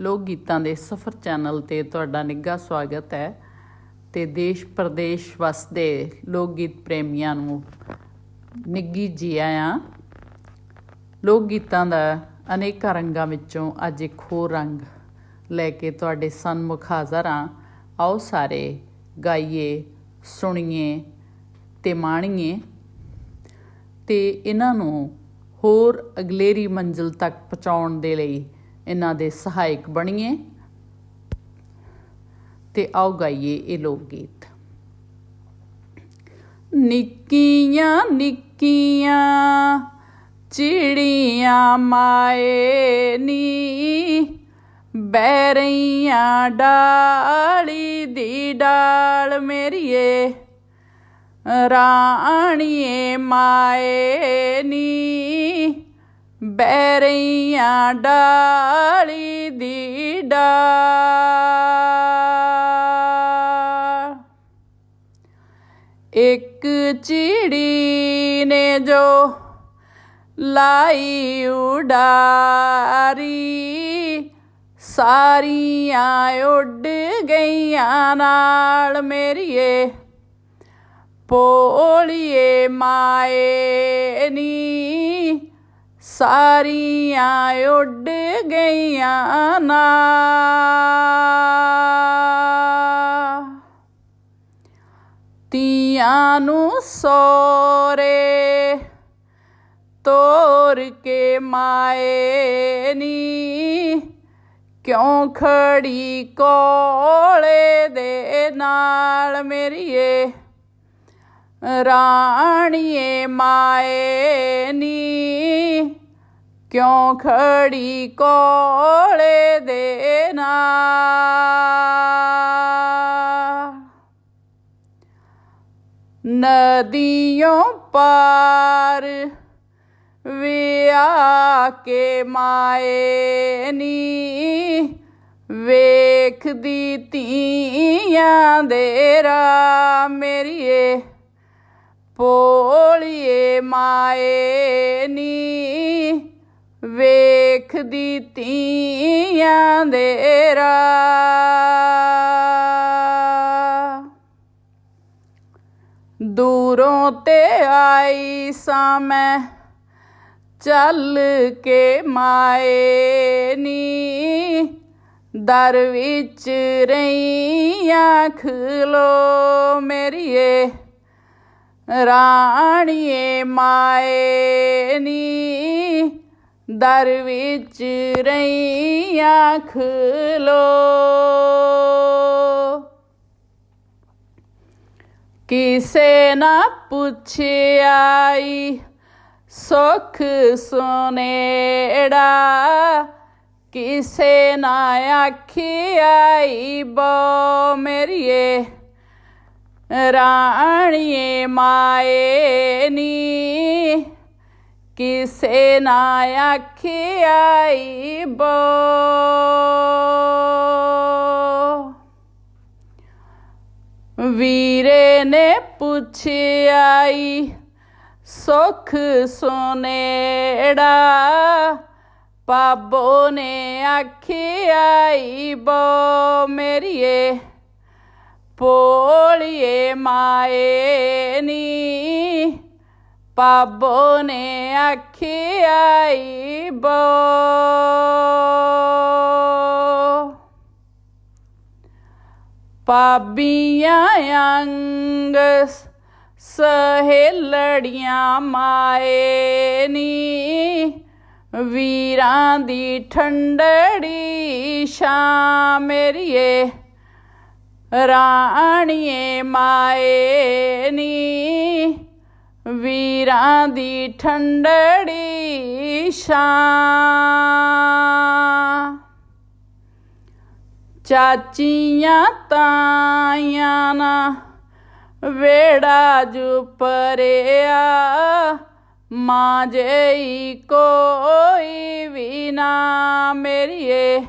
ਲੋਕ ਗੀਤਾਂ ਦੇ ਸਫਰ ਚੈਨਲ ਤੇ ਤੁਹਾਡਾ ਨਿੱਘਾ ਸਵਾਗਤ ਹੈ ਤੇ ਦੇਸ਼ ਪ੍ਰਦੇਸ਼ ਵਸਦੇ ਲੋਕ ਗੀਤ ਪ੍ਰੇਮੀਆਂ ਨੂੰ ਨਿੱਘੀ ਜੀ ਆਇਆਂ। ਲੋਕ ਗੀਤਾਂ ਦਾ ਅਨੇਕਾਂ ਰੰਗਾਂ ਵਿੱਚੋਂ ਅੱਜ ਇੱਕ ਹੋਰ ਰੰਗ ਲੈ ਕੇ ਤੁਹਾਡੇ ਸਨਮੁਖ ਹਾਜ਼ਰ ਹਾਂ। ਆਓ ਸਾਰੇ ਗਾਈਏ, ਸੁਣੀਏ ਤੇ ਮਾਣੀਏ ਤੇ ਇਹਨਾਂ ਨੂੰ ਹੋਰ ਅਗਲੇਰੀ ਮੰਜ਼ਿਲ ਤੱਕ ਪਹੁੰਚਾਉਣ ਦੇ ਲਈ ਇਹਨਾਂ ਦੇ ਸਹਾਇਕ ਬਣੀਏ ਤੇ ਆਓ ਗਾਈਏ ਇਹ ਲੋਕ ਗੀਤ ਨਿੱਕੀਆਂ ਨਿੱਕੀਆਂ ਚਿੜੀਆਂ ਮਾਏ ਨੀ ਬੈਰੀਆਂ ਡਾਲੀ ਦੀ ਡਾਲ ਮੇਰੀਏ, ਰਾਣੀਏ ਮਾਏ ਨੀ। ਬੈਰੀਆਂ ਡਾਲੀ ਦੀ ਡਾਲ ਇੱਕ ਚਿੜੀ ਨੇ ਜੋ ਲਾਈ ਉਡਾਰੀ, ਸਾਰੀਆਂ ਉੱਡ ਗਈਆਂ ਨਾਲ ਮੇਰੀਏ ਪੋਲੀਏ ਮਾਏ ਨੀ। ਸਾਰੀਆਂ ਉੱਡ ਗਈਆਂ ਨਾ। ਤੀਆਂ ਨੂੰ ਸੋਰੇ ਤੋਰ ਕੇ ਮਾਏ ਨੀ। ਕਿਉਂ ਖੜੀ ਕੋਲੇ ਦੇ ਨਾਲ ਮੇਰੀਏ ਰਾਣੀਏ ਮਾਏ ਨੀ? ਕਿਉਂ ਖੜੀ ਕੋਲੇ ਦੇ ਨਾਲ ਨਦੀਆਂ ਪਾਰ ਵਿਆ ਕੇ ਮਾਏ ਨੀ ਵੇਖਦੀ ਧੀਆਂ ਦੇ ਰਾ ਮੇਰੀਏ, ਪੋਲੀਏ ਮਾਏ ਨੀ ਵੇਖਦੀ ਧੀਆਂ ਦੇ ਰਾ ਦੂਰੋਂ ਤੇ ਆਈ ਸਾਂ ਮੈਂ, ਚੱਲ ਕੇ ਮਾਏ ਨੀ ਦਰ ਵਿੱਚ ਰਹੀਆਂ ਖਲੋ ਮੇਰੀਏ, ਰਾਣੀਏ ਮਾਏ ਨੀ ਦਰ ਵਿੱਚ ਰਹੀਆਂ ਖਲੋ ਕਿਸੇ ਨਾ ਪੁੱਛਿਆਈ ਸੁਖ ਸੁਨੇੜਾ। ਕਿਸੇ ਨਾ ਆਖਿਆਈ ਬੋ ਮੇਰੀਏ ਰਾਣੀਏ ਮਾਏ ਨੀ। ਕਿਸੇ ਨਾ ਆਖਿਆਈ ਬੋ ਵੀਰੇ ਨੇ ਪੁੱਛਿਆਈ ਸੁਖ ਸੁਨੇੜਾ ਪਾਬੋ ਨੇ ਆਖਿਆਈ ਬੋ ਮੇਰੀਏ ਪੋਲੀਏ ਮਾਏ ਨੀ ਪਾਬੋ ਨੇ ਆਖਿਆਈ ਬੋ। ਪਾਬੀਆਂ ਅੰਗ ਸਹੇਲੜੀਆਂ ਮਾਏ ਨੀ। ਵੀਰਾਂ ਦੀ ਠੰਡੜੀ ਸ਼ਾਮ ਮੇਰੀਏ, ਰਾਣੀਏ ਮਾਏ ਨੀ। ਵੀਰਾਂ ਦੀ ਠੰਡੜੀ ਸ਼ਾਮ ਚਾਚੀਆਂ ਤਾਈਆਂ ਨਾ ਵੇੜਾ ਜੁ ਪਰਿਆ ਮਾਂ ਜਈ ਕੋਈ ਵੀ ਨਾ ਮੇਰੀਏ,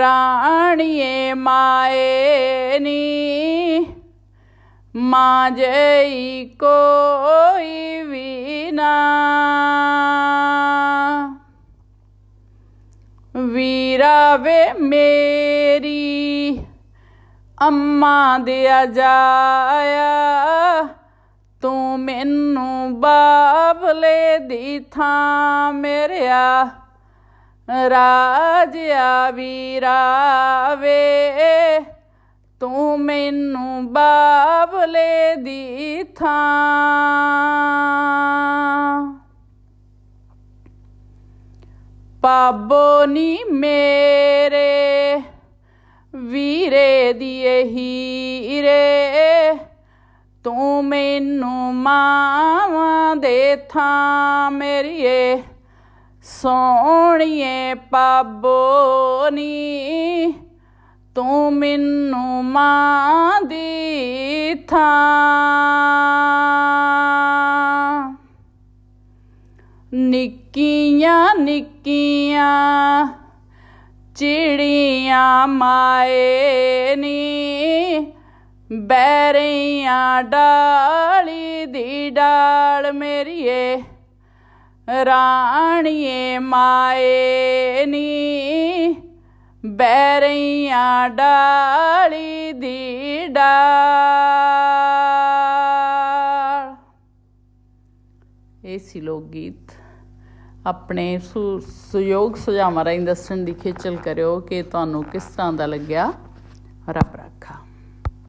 ਰਾਣੀਏ ਮਾਏ ਨੀ। ਮਾਂ ਜਈ ਕੋਈ ਵੀ ਨਾ। ਵੀਰਾ ਵੇ ਮੇਰੀ ਅੰਮਾ ਦੇ ਜਾਇਆ ਤੂੰ ਮੈਨੂੰ ਬਾਬਲੇ ਦੀ ਥਾਂ ਮੇਰਿਆ। ਰਾਜਿਆ ਵੀਰਾ ਵੇ ਤੂੰ ਮੈਨੂੰ ਬਾਬਲੇ ਦੀ ਥਾਂ। ਪਾਬੋ ਨੀ ਮੇਰੇ, ਵੀਰੇ ਦੀਏ ਹੀਰੇ। ਤੂੰ ਮੈਨੂੰ ਮਾਵਾਂ ਦੇ ਥਾਂ ਮੇਰੀਏ। ਸੋਹਣੀਏ ਪਾਬੋ ਨੀ ਤੂੰ ਮੈਨੂੰ ਮਾਂ ਦੀ ਥਾਂ। ਨਿੱਕੀਆਂ ਨਿੱਕੀਆਂ ਚਿੜੀਆਂ ਮਾਏ ਨੀ ਬੈਰੀਆਂ ਡਾਲੀ ਦੀ ਡਾਲ ਮੇਰੀਏ, ਰਾਣੀਏ ਮਾਏ ਨੀ। ਬੈਰੀਆਂ ਡਾਲੀ ਦੀ ਡਾਲ। ਇਹ ਸੀ ਲੋਕ ਗੀਤ। ਆਪਣੇ ਸੁਯੋਗ ਸੁਝਾਵਾਂ ਰਾਹੀਂ ਦੱਸਣ ਦੀ ਖੇਚਲ ਕਰਿਓ ਕਿ ਤੁਹਾਨੂੰ ਕਿਸ ਤਰ੍ਹਾਂ ਦਾ ਲੱਗਿਆ। ਔਰ